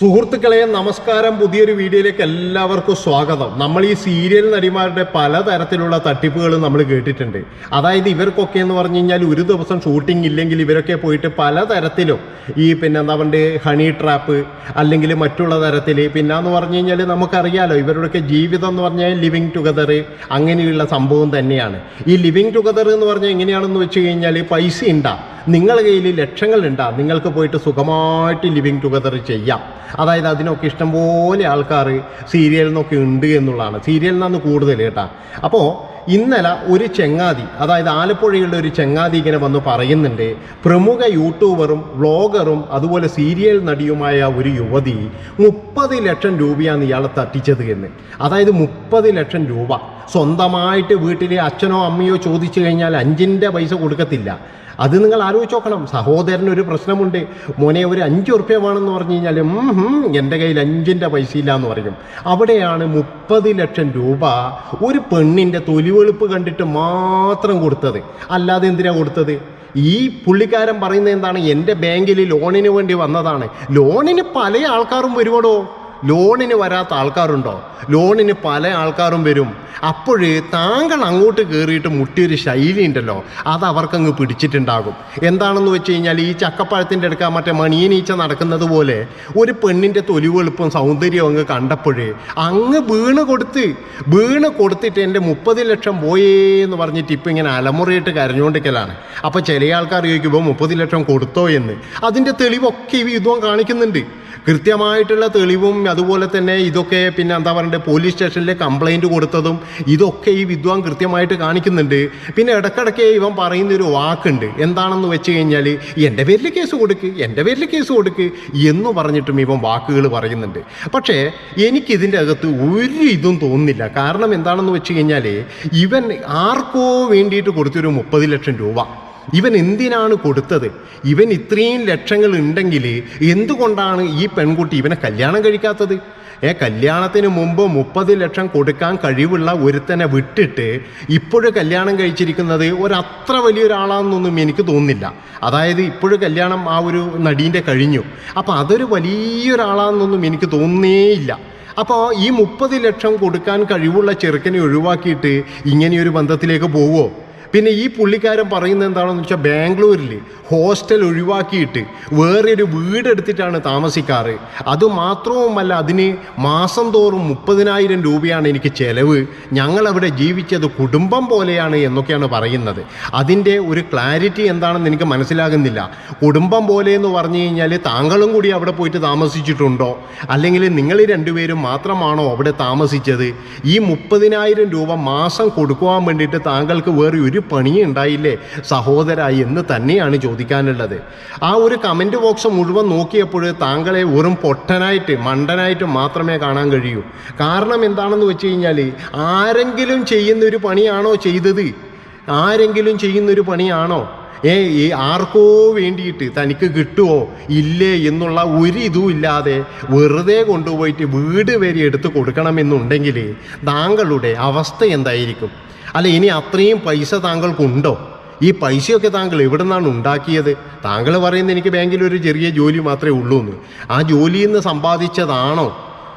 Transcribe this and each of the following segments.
സുഹൃത്തുക്കളെ നമസ്കാരം. പുതിയൊരു വീഡിയോയിലേക്ക് എല്ലാവർക്കും സ്വാഗതം. നമ്മൾ ഈ സീരിയൽ നടിമാരുടെ പലതരത്തിലുള്ള തട്ടിപ്പുകൾ നമ്മൾ കേട്ടിട്ടുണ്ട്. അതായത് ഇവർക്കൊക്കെ എന്ന് പറഞ്ഞു കഴിഞ്ഞാൽ ഒരു ദിവസം ഷൂട്ടിംഗ് ഇല്ലെങ്കിൽ ഇവരൊക്കെ പോയിട്ട് പലതരത്തിലും ഈ പിന്നെ എന്താ പറയുക ഹണി ട്രാപ്പ് അല്ലെങ്കിൽ മറ്റുള്ള തരത്തിൽ പിന്നെ എന്ന് പറഞ്ഞു കഴിഞ്ഞാൽ നമുക്കറിയാലോ ഇവരുടെയൊക്കെ ജീവിതം എന്ന് പറഞ്ഞാൽ ലിവിങ് ടുഗദർ അങ്ങനെയുള്ള സംഭവം തന്നെയാണ്. ഈ ലിവിങ് ടുഗദർ എന്ന് പറഞ്ഞാൽ എങ്ങനെയാണെന്ന് വെച്ച് കഴിഞ്ഞാൽ പൈസ ഉണ്ടാ. നിങ്ങളുടെ കയ്യിൽ ലക്ഷങ്ങൾ ഉണ്ടാ. നിങ്ങൾക്ക് പോയിട്ട് സുഖമായിട്ട് ലിവിങ് ടുഗദർ ചെയ്യാം. അതായത് അതിനൊക്കെ ഇഷ്ടംപോലെ ആൾക്കാർ സീരിയലിൽ നിന്നൊക്കെ ഉണ്ട് എന്നുള്ളതാണ്. സീരിയലിൽ നിന്നാണ് കൂടുതൽ കേട്ടാ. അപ്പോൾ ഇന്നലെ ഒരു ചെങ്ങാതി അതായത് ആലപ്പുഴയുള്ള ഒരു ചെങ്ങാതി ഇങ്ങനെ വന്ന് പറയുന്നുണ്ട് പ്രമുഖ യൂട്യൂബറും വ്ളോഗറും അതുപോലെ സീരിയൽ നടിയുമായ ഒരു യുവതി മുപ്പത് ലക്ഷം രൂപയാണ് ഇയാളെ തട്ടിച്ചത് എന്ന്. അതായത് മുപ്പത് ലക്ഷം രൂപ. സ്വന്തമായിട്ട് വീട്ടിലെ അച്ഛനോ അമ്മയോ ചോദിച്ചു കഴിഞ്ഞാൽ അഞ്ചിന്റെ പൈസ കൊടുക്കത്തില്ല. അത് നിങ്ങൾ ആലോചിച്ച് നോക്കണം. സഹോദരന് ഒരു പ്രശ്നമുണ്ട്. മോനെ ഒരു അഞ്ച് വേണമെന്ന് പറഞ്ഞു കഴിഞ്ഞാൽ എന്റെ കയ്യിൽ അഞ്ചിന്റെ പൈസ ഇല്ല എന്ന് പറയും. അവിടെയാണ് മുപ്പത് ലക്ഷം രൂപ ഒരു പെണ്ണിന്റെ തൊലിവെളുപ്പ് കണ്ടിട്ട് മാത്രം കൊടുത്തത്. അല്ലാതെ എന്തിനാണ് കൊടുത്തത്? ഈ പുള്ളിക്കാരൻ പറയുന്നത് എന്താണ്? എന്റെ ബാങ്കിൽ ലോണിന് വേണ്ടി വന്നതാണ്. ലോണിന് പല ആൾക്കാരും വരുവടോ? ലോണിന് വരാത്ത ആൾക്കാരുണ്ടോ? ലോണിന് പല ആൾക്കാരും വരും. അപ്പോൾ താങ്കൾ അങ്ങോട്ട് കയറിയിട്ട് മുട്ടിയൊരു ശൈലി ഉണ്ടല്ലോ അത് അവർക്കങ്ങ് പിടിച്ചിട്ടുണ്ടാകും. എന്താണെന്ന് വെച്ച് കഴിഞ്ഞാൽ ഈ ചക്കപ്പഴത്തിന്റെ അടുക്ക മറ്റേ മണിയനീച്ച നടക്കുന്നത് പോലെ ഒരു പെണ്ണിന്റെ തൊലിവെളുപ്പും സൗന്ദര്യവും അങ്ങ് കണ്ടപ്പോഴേ അങ്ങ് വീണ് കൊടുത്ത് വീണ് കൊടുത്തിട്ട് എന്റെ മുപ്പത് ലക്ഷം പോയേ എന്ന് പറഞ്ഞിട്ട് ഇപ്പം ഇങ്ങനെ അലമുറയിട്ട് കരഞ്ഞുകൊണ്ടിരിക്കലാണ്. അപ്പോൾ ചില ആൾക്കാർ ചോദിക്കുമ്പോൾ മുപ്പത് ലക്ഷം കൊടുത്തോ എന്ന്? അതിന്റെ തെളിവൊക്കെ ഈ വിധവും കാണിക്കുന്നുണ്ട്. കൃത്യമായിട്ടുള്ള തെളിവും അതുപോലെ തന്നെ ഇതൊക്കെ പിന്നെ എന്താ പറയണ്ടേ പോലീസ് സ്റ്റേഷനിൽ കംപ്ലൈന്റ് കൊടുത്തതും ഇതൊക്കെ ഈ വിദ്വാൻ കൃത്യമായിട്ട് കാണിക്കുന്നുണ്ട്. പിന്നെ ഇടക്കിടയ്ക്ക് ഇവൻ പറയുന്ന ഒരു വാക്കുണ്ട്. എന്താണെന്ന് വെച്ച് കഴിഞ്ഞാൽ എന്റെ പേരിൽ കേസ് കൊടുക്ക് എന്റെ പേരിൽ കേസ് കൊടുക്ക് എന്ന് പറഞ്ഞിട്ടും ഇവൻ വാക്കുകൾ പറയുന്നുണ്ട്. പക്ഷേ എനിക്കിതിന്റെ അകത്ത് ഒരു ഇതും തോന്നുന്നില്ല. കാരണം എന്താണെന്ന് വെച്ച് കഴിഞ്ഞാൽ ഇവൻ ആർക്കോ വേണ്ടിയിട്ട് കൊടുത്തൊരു മുപ്പത് ലക്ഷം രൂപ. ഇവൻ എന്തിനാണ് കൊടുത്തത്? ഇവൻ ഇത്രയും ലക്ഷങ്ങൾ ഉണ്ടെങ്കിൽ എന്തുകൊണ്ടാണ് ഈ പെൺകുട്ടി ഇവനെ കല്യാണം കഴിക്കാത്തത്? ഏ കല്യാണത്തിന് മുമ്പ് മുപ്പത് ലക്ഷം കൊടുക്കാൻ കഴിവുള്ള ഒരുത്തനെ വിട്ടിട്ട് ഇപ്പോഴും കല്യാണം കഴിച്ചിരിക്കുന്നത് ഒരത്ര വലിയൊരാളാണെന്നൊന്നും എനിക്ക് തോന്നുന്നില്ല. അതായത് ഇപ്പോഴും കല്യാണം ആ ഒരു നടീന്റെ കഴിഞ്ഞു. അപ്പോൾ അതൊരു വലിയൊരാളാണെന്നൊന്നും എനിക്ക് തോന്നുന്നേയില്ല. അപ്പോൾ ഈ മുപ്പത് ലക്ഷം കൊടുക്കാൻ കഴിവുള്ള ചെറുക്കനെ ഒഴിവാക്കിയിട്ട് ഇങ്ങനെയൊരു ബന്ധത്തിലേക്ക് പോവുമോ പിന്നെ ഈ പുള്ളിക്കാരൻ പറയുന്നത് എന്താണെന്ന് വെച്ചാൽ ബാംഗ്ലൂരിൽ ഹോസ്റ്റൽ ഒഴിവാക്കിയിട്ട് വേറൊരു വീടെടുത്തിട്ടാണ് താമസിക്കാറ്. അതുമാത്രവുമല്ല അതിന് മാസം തോറും മുപ്പതിനായിരം രൂപയാണ് എനിക്ക് ചെലവ്. ഞങ്ങളവിടെ ജീവിച്ചത് കുടുംബം പോലെയാണ് എന്നൊക്കെയാണ് പറയുന്നത്. അതിന്റെ ഒരു ക്ലാരിറ്റി എന്താണെന്ന് എനിക്ക് മനസ്സിലാകുന്നില്ല. കുടുംബം പോലെ എന്ന് പറഞ്ഞു കഴിഞ്ഞാൽ താങ്കളും കൂടി അവിടെ പോയിട്ട് താമസിച്ചിട്ടുണ്ടോ? അല്ലെങ്കിൽ നിങ്ങൾ രണ്ടുപേരും മാത്രമാണോ അവിടെ താമസിച്ചത്? ഈ മുപ്പതിനായിരം രൂപ മാസം കൊടുക്കുവാൻ വേണ്ടിയിട്ട് താങ്കൾക്ക് വേറെ ഒരു പണിയും സഹോദര എന്ന് തന്നെയാണ് ചോദിക്കാനുള്ളത്. ആ ഒരു കമന്റ് ബോക്സ് മുഴുവൻ നോക്കിയപ്പോൾ താങ്കളെ വെറും പൊട്ടനായിട്ട് മണ്ടനായിട്ട് മാത്രമേ കാണാൻ കഴിയൂ. കാരണം എന്താണെന്ന് വെച്ച് കഴിഞ്ഞാൽ ആരെങ്കിലും ചെയ്യുന്ന ഒരു പണിയാണോ ചെയ്തത്? ആരെങ്കിലും ചെയ്യുന്നൊരു പണിയാണോ? ഏ ഈ ആർക്കോ വേണ്ടിയിട്ട് തനിക്ക് കിട്ടുമോ ഇല്ലേ എന്നുള്ള ഒരു ഇതും ഇല്ലാതെ വെറുതെ കൊണ്ടുപോയിട്ട് വീട് വരെ എടുത്ത് കൊടുക്കണമെന്നുണ്ടെങ്കിൽ താങ്കളുടെ അവസ്ഥ എന്തായിരിക്കും? അല്ല ഇനി അത്രയും പൈസ താങ്കൾക്കുണ്ടോ? ഈ പൈസയൊക്കെ താങ്കൾ എവിടെ നിന്നാണ് ഉണ്ടാക്കിയത്? താങ്കൾ പറയുന്നത് എനിക്ക് ബാങ്കിൽ ഒരു ചെറിയ ജോലി മാത്രമേ ഉള്ളൂ എന്ന് ആ ജോലിയിൽ നിന്ന് സമ്പാദിച്ചതാണോ?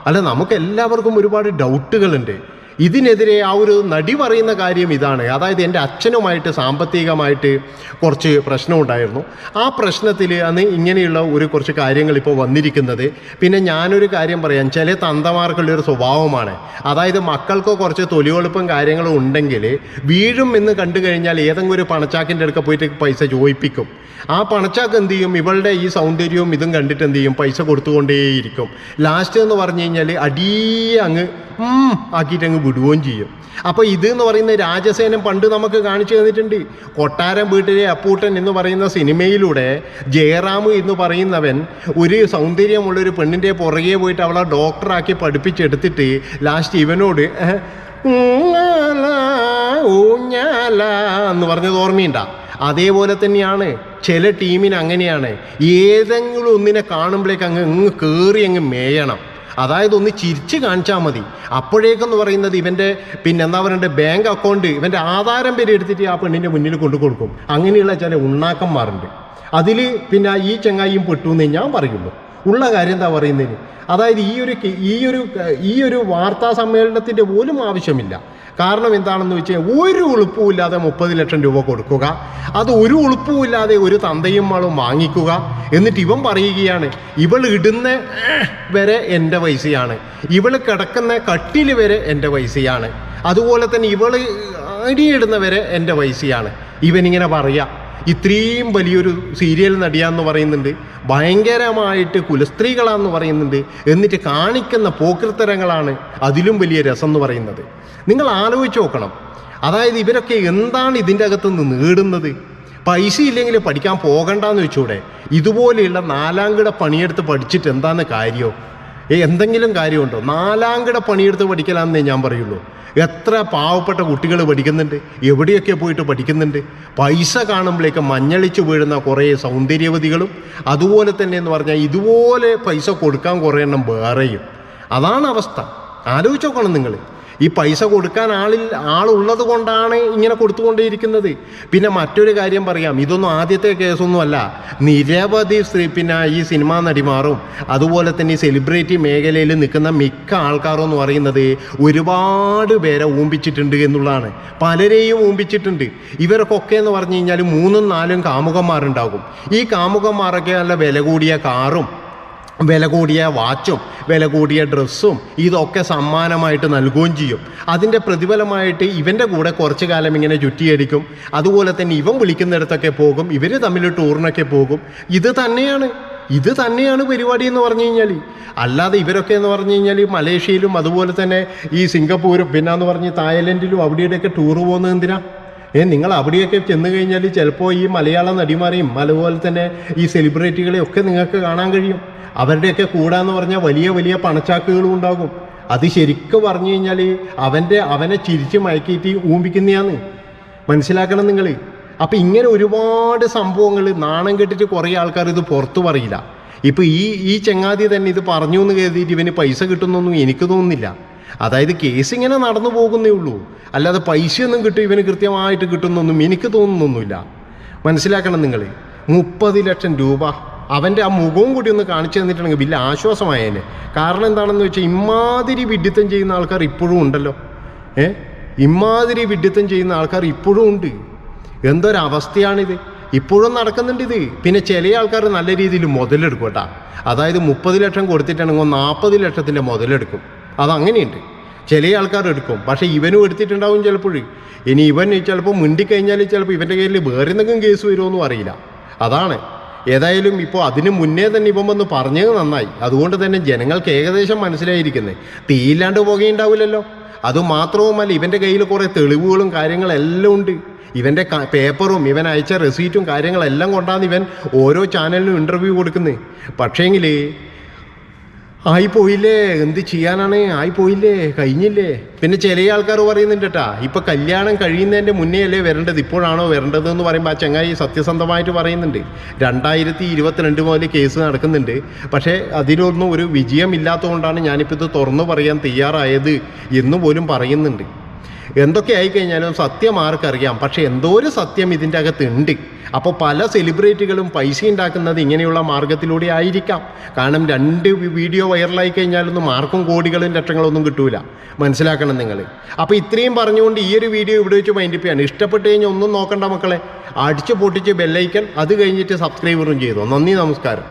അല്ല നമുക്ക് എല്ലാവർക്കും ഒരുപാട് ഡൗട്ടുകളുണ്ട്. ഇതിനെതിരെ ആ ഒരു നടി പറയുന്ന കാര്യം ഇതാണ്. അതായത് എന്റെ അച്ഛനുമായിട്ട് സാമ്പത്തികമായിട്ട് കുറച്ച് പ്രശ്നമുണ്ടായിരുന്നു. ആ പ്രശ്നത്തിൽ അന്ന് ഇങ്ങനെയുള്ള ഒരു കുറച്ച് കാര്യങ്ങൾ ഇപ്പോൾ വന്നിരിക്കുന്നത്. പിന്നെ ഞാനൊരു കാര്യം പറയാം. ചില തന്തമാർക്കുള്ളൊരു സ്വഭാവമാണ്. അതായത് മക്കൾക്ക് കുറച്ച് തൊലിവെളുപ്പും കാര്യങ്ങളും ഉണ്ടെങ്കിൽ വീഴും എന്ന് കണ്ടു കഴിഞ്ഞാൽ ഏതെങ്കിലും ഒരു പണച്ചാക്കിന്റെ അടുക്ക പോയിട്ട് പൈസ ചോദിപ്പിക്കും. ആ പണച്ചാക്ക് എന്ത് ചെയ്യും? ഇവളുടെ ഈ സൗന്ദര്യവും ഇതും കണ്ടിട്ട് എന്ത് ചെയ്യും? പൈസ കൊടുത്തുകൊണ്ടേയിരിക്കും. ലാസ്റ്റ് എന്ന് പറഞ്ഞു കഴിഞ്ഞാൽ അടിയെ അങ്ങ് ഉം ആക്കിയിട്ട് അങ്ങ് വിടുകയും ചെയ്യും. അപ്പോൾ ഇത് എന്ന് പറയുന്ന രാജസേനം പണ്ട് നമുക്ക് കാണിച്ചു തന്നിട്ടുണ്ട്. കൊട്ടാരം വീട്ടിലെ അപ്പൂട്ടൻ എന്ന് പറയുന്ന സിനിമയിലൂടെ ജയറാം എന്ന് പറയുന്നവൻ ഒരു സൗന്ദര്യമുള്ള ഒരു പെണ്ണിന്റെ പുറകെ പോയിട്ട് അവളെ ഡോക്ടറാക്കി പഠിപ്പിച്ചെടുത്തിട്ട് ലാസ്റ്റ് ഇവനോട് "ഏഹ്, ഊഞ്ഞാല ഊഞ്ഞാല എന്ന് പറഞ്ഞത് ഓർമ്മയുണ്ടാ? അതേപോലെ തന്നെയാണ് ചില ടീമിന് അങ്ങനെയാണ്. ഏതെങ്കിലും ഒന്നിനെ കാണുമ്പോഴേക്ക് അങ്ങ് കയറി അങ്ങ് മേയണം. അതായത് ഒന്ന് ചിരിച്ച് കാണിച്ചാൽ മതി. അപ്പോഴേക്കെന്ന് പറയുന്നത് ഇവന്റെ പിന്നെ എന്താ പറയുക ബാങ്ക് അക്കൗണ്ട് ഇവന്റെ ആധാരം പേര് എടുത്തിട്ട് ആ പെണ്ണിന്റെ മുന്നിൽ കൊണ്ടു കൊടുക്കും. അങ്ങനെയുള്ള ചില ഉണ്ണാക്കന്മാരുണ്ട്. അതിൽ പിന്നെ ഈ ചങ്ങായിയും പെട്ടു എന്ന് ഞാൻ പറയുള്ളൂ. ഉള്ള കാര്യം എന്താ പറയുന്നതിന്? അതായത് ഈ ഒരു ഈ ഒരു ഈ ഒരു വാർത്താ സമ്മേളനത്തിന്റെ പോലും ആവശ്യമില്ല. കാരണം എന്താണെന്ന് വെച്ചാൽ ഒരു ഉളുപ്പുമില്ലാതെ മുപ്പത് ലക്ഷം രൂപ കൊടുക്കുക. അത് ഒരു ഉളുപ്പുമില്ലാതെ ഒരു തന്തയും മകളും വാങ്ങിക്കുക. എന്നിട്ട് ഇവൻ പറയുകയാണ് ഇവൾ ഇടുന്ന വരെ എന്റെ പൈസയാണ്. ഇവൾ കിടക്കുന്ന കട്ടിൽ വരെ എന്റെ പൈസയാണ്. അതുപോലെ തന്നെ ഇവൾ അടിയിടുന്ന വരെ എന്റെ പൈസയാണ്. ഇവനിങ്ങനെ പറയാം. ഇത്രയും വലിയൊരു സീരിയൽ നടിയാന്ന് പറയുന്നുണ്ട്. ഭയങ്കരമായിട്ട് കുലസ്ത്രീകളാന്ന് പറയുന്നുണ്ട്. എന്നിട്ട് കാണിക്കുന്ന പോക്കൃത്തരങ്ങളാണ് അതിലും വലിയ രസം എന്ന് പറയുന്നത്. നിങ്ങൾ ആലോചിച്ച് നോക്കണം. അതായത് ഇവരൊക്കെ എന്താണ് ഇതിന്റെ അകത്ത് നിന്ന് നേടുന്നത്? പൈസ ഇല്ലെങ്കിൽ പഠിക്കാൻ പോകണ്ടെന്ന് വെച്ചൂടെ? ഇതുപോലെയുള്ള നാലാം കിട പണിയെടുത്ത് പഠിച്ചിട്ട് എന്താണ് കാര്യമോ ഏ എന്തെങ്കിലും കാര്യമുണ്ടോ? നാലാംകിട പണിയെടുത്ത് പഠിക്കലാന്നേ ഞാൻ പറയുള്ളൂ. എത്ര പാവപ്പെട്ട കുട്ടികൾ പഠിക്കുന്നുണ്ട്? എവിടെയൊക്കെ പോയിട്ട് പഠിക്കുന്നുണ്ട്? പൈസ കാണുമ്പോഴേക്ക് മഞ്ഞളിച്ച് വീഴുന്ന കുറേ സൗന്ദര്യവതികളും അതുപോലെ തന്നെ എന്ന് പറഞ്ഞാൽ ഇതുപോലെ പൈസ കൊടുക്കാൻ കുറേ എണ്ണം വേറെയും. അതാണ് അവസ്ഥ. ആലോചിച്ചോക്കണം നിങ്ങൾ ഈ പൈസ കൊടുക്കാൻ ആളിൽ ആളുള്ളത് കൊണ്ടാണ് ഇങ്ങനെ കൊടുത്തുകൊണ്ടേയിരിക്കുന്നത്. പിന്നെ മറ്റൊരു കാര്യം പറയാം. ഇതൊന്നും ആദ്യത്തെ കേസൊന്നുമല്ല. നിരവധി പിന്നെ ഈ സിനിമാ നടിമാറും അതുപോലെ തന്നെ ഈ സെലിബ്രിറ്റി മേഖലയിൽ നിൽക്കുന്ന മിക്ക ആൾക്കാരും എന്ന് പറയുന്നത് ഒരുപാട് പേരെ ഊമ്പിച്ചിട്ടുണ്ട് എന്നുള്ളതാണ്. പലരെയും ഊമ്പിച്ചിട്ടുണ്ട്. ഇവർക്കൊക്കെ എന്ന് പറഞ്ഞു കഴിഞ്ഞാൽ മൂന്നും നാലും കാമുകന്മാരുണ്ടാകും. ഈ കാമുകന്മാരൊക്കെ നല്ല വില കൂടിയ കാറും വില കൂടിയ വാച്ചും വില കൂടിയ ഡ്രസ്സും ഇതൊക്കെ സമ്മാനമായിട്ട് നൽകുകയും ചെയ്യും. അതിന്റെ പ്രതിഫലമായിട്ട് ഇവന്റെ കൂടെ കുറച്ച് കാലം ഇങ്ങനെ ചുറ്റിയടിക്കും. അതുപോലെ തന്നെ ഇവൻ വിളിക്കുന്നിടത്തൊക്കെ പോകും ഇവർ തമ്മിൽ ടൂറിനൊക്കെ പോകും. ഇത് തന്നെയാണ് ഇത് തന്നെയാണ് പരിപാടി എന്ന് പറഞ്ഞു കഴിഞ്ഞാൽ അല്ലാതെ ഇവരൊക്കെ എന്ന് പറഞ്ഞു കഴിഞ്ഞാൽ മലേഷ്യയിലും അതുപോലെ തന്നെ ഈ സിംഗപ്പൂരും പിന്നെ എന്ന് പറഞ്ഞ് തായ്ലൻഡിലും അവിടെയൊക്കെ ടൂർ പോകുന്നത് എന്തിനാ? ഏ നിങ്ങൾ അവിടെയൊക്കെ ചെന്ന് കഴിഞ്ഞാൽ ചിലപ്പോൾ ഈ മലയാള നടിമാരെയും അതുപോലെ തന്നെ ഈ സെലിബ്രിറ്റികളെയും ഒക്കെ നിങ്ങൾക്ക് കാണാൻ കഴിയും. അവരുടെയൊക്കെ കൂടാന്ന് പറഞ്ഞാൽ വലിയ വലിയ പണച്ചാക്കുകളും ഉണ്ടാകും. അത് ശരിക്കും പറഞ്ഞു കഴിഞ്ഞാൽ അവന്റെ അവനെ ചിരിച്ച് മയക്കിയിട്ട് ഊമ്പിക്കുന്നയാന്ന്. മനസ്സിലാക്കണം നിങ്ങൾ അപ്പം ഇങ്ങനെ ഒരുപാട് സംഭവങ്ങൾ നാണം കെട്ടിട്ട് കുറേ ആൾക്കാർ ഇത് പുറത്തു പറയില്ല. ഇപ്പം ഈ ഈ ചങ്ങാതി തന്നെ ഇത് പറഞ്ഞു എന്ന് കരുതിയിട്ട് ഇവന് പൈസ കിട്ടുന്നൊന്നും എനിക്ക് തോന്നുന്നില്ല. അതായത് കേസ് ഇങ്ങനെ നടന്നു പോകുന്നേ ഉള്ളൂ. അല്ലാതെ പൈസയൊന്നും കിട്ടും ഇവന് കൃത്യമായിട്ട് കിട്ടുന്നൊന്നും എനിക്ക് തോന്നുന്നൊന്നുമില്ല. മനസ്സിലാക്കണം നിങ്ങൾ മുപ്പത് ലക്ഷം രൂപ അവന്റെ ആ മുഖവും കൂടി ഒന്ന് കാണിച്ചു തന്നിട്ടുണ്ടെങ്കിൽ വലിയ ആശ്വാസമായേനെ. കാരണം എന്താണെന്ന് വെച്ചാൽ ഇമാതിരി വിഡിത്തം ചെയ്യുന്ന ആൾക്കാർ ഇപ്പോഴും ഉണ്ടല്ലോ. ഏ? ഇമാതിരി വിഡിത്തം ചെയ്യുന്ന ആൾക്കാർ ഇപ്പോഴും ഉണ്ട്. എന്തൊരവസ്ഥയാണിത്? ഇപ്പോഴും നടക്കുന്നുണ്ട് ഇത്. പിന്നെ ചില ആൾക്കാർ നല്ല രീതിയിൽ മുതലെടുക്കും കേട്ടാ. അതായത് മുപ്പത് ലക്ഷം കൊടുത്തിട്ടാണെങ്കിൽ നാൽപ്പത് ലക്ഷത്തിന്റെ മുതലെടുക്കും. അതങ്ങനെയുണ്ട്. ചില ആൾക്കാർ എടുക്കും. പക്ഷേ ഇവനും എടുത്തിട്ടുണ്ടാവും ചിലപ്പോൾ ഇനി ഇവൻ ചിലപ്പോൾ മിണ്ടിക്കഴിഞ്ഞാൽ ചിലപ്പോൾ ഇവന്റെ കയ്യിൽ വേറെ എന്തെങ്കിലും കേസ് വരുമോന്നും അറിയില്ല. അതാണ്. ഏതായാലും ഇപ്പോൾ അതിന് മുന്നേ തന്നെ ഇവൻ വന്ന് പറഞ്ഞത് നന്നായി. അതുകൊണ്ട് തന്നെ ജനങ്ങൾക്ക് ഏകദേശം മനസ്സിലായിരിക്കുന്നത് തീയില്ലാണ്ട് പുകയുണ്ടാവില്ലല്ലോ. അതുമാത്രവുമല്ല ഇവന്റെ കയ്യിൽ കുറേ തെളിവുകളും കാര്യങ്ങളെല്ലാം ഉണ്ട്. ഇവന്റെ പേപ്പറും ഇവൻ അയച്ച റെസീറ്റും കാര്യങ്ങളെല്ലാം കൊണ്ടാണ് ഇവൻ ഓരോ ചാനലിനും ഇന്റർവ്യൂ കൊടുക്കുന്നത് പക്ഷേങ്കിൽ ആയിപ്പോയില്ലേ? എന്ത് ചെയ്യാനാണ്? ആയിപ്പോയില്ലേ? കഴിഞ്ഞില്ലേ? പിന്നെ ചില ആൾക്കാർ പറയുന്നുണ്ട് കേട്ടാ ഇപ്പൊ കല്യാണം കഴിയുന്നതിന്റെ മുന്നേ അല്ലേ വരേണ്ടത്? ഇപ്പോഴാണോ വരേണ്ടത് എന്ന് പറയുമ്പോൾ ആ ചങ്ങായി സത്യസന്ധമായിട്ട് പറയുന്നുണ്ട്. രണ്ടായിരത്തി ഇരുപത്തിരണ്ട് മുതൽ കേസ് നടക്കുന്നുണ്ട്. പക്ഷേ അതിനൊന്നും ഒരു വിജയം ഇല്ലാത്തതുകൊണ്ടാണ് ഞാനിപ്പോൾ ഇത് തുറന്നു പറയാൻ തയ്യാറായത് എന്ന് പോലും പറയുന്നുണ്ട്. എന്തൊക്കെ ആയിക്കഴിഞ്ഞാലും സത്യം ആർക്കറിയാം. പക്ഷെ എന്തോ ഒരു സത്യം ഇതിന്റെ അകത്ത് ഉണ്ട് അപ്പോൾ പല സെലിബ്രിറ്റികളും പൈസ ഉണ്ടാക്കുന്നത് ഇങ്ങനെയുള്ള മാർഗത്തിലൂടെ ആയിരിക്കാം. കാരണം രണ്ട് വീഡിയോ വൈറലായി കഴിഞ്ഞാലൊന്നും ആർക്കും കോടികളും ലക്ഷങ്ങളൊന്നും കിട്ടൂല. മനസ്സിലാക്കണം നിങ്ങൾ. അപ്പോൾ ഇത്രയും പറഞ്ഞുകൊണ്ട് ഈ ഒരു വീഡിയോ ഇവിടെ വെച്ച് മൈൻഡ് ചെയ്യാണ്. ഇഷ്ടപ്പെട്ട് കഴിഞ്ഞാൽ ഒന്നും നോക്കണ്ട മക്കളെ. അടിച്ചു പൊട്ടിച്ച് ബെല്ലൈക്കൻ അത് കഴിഞ്ഞിട്ട് സബ്സ്ക്രൈബറും ചെയ്തോ. നന്ദി നമസ്കാരം.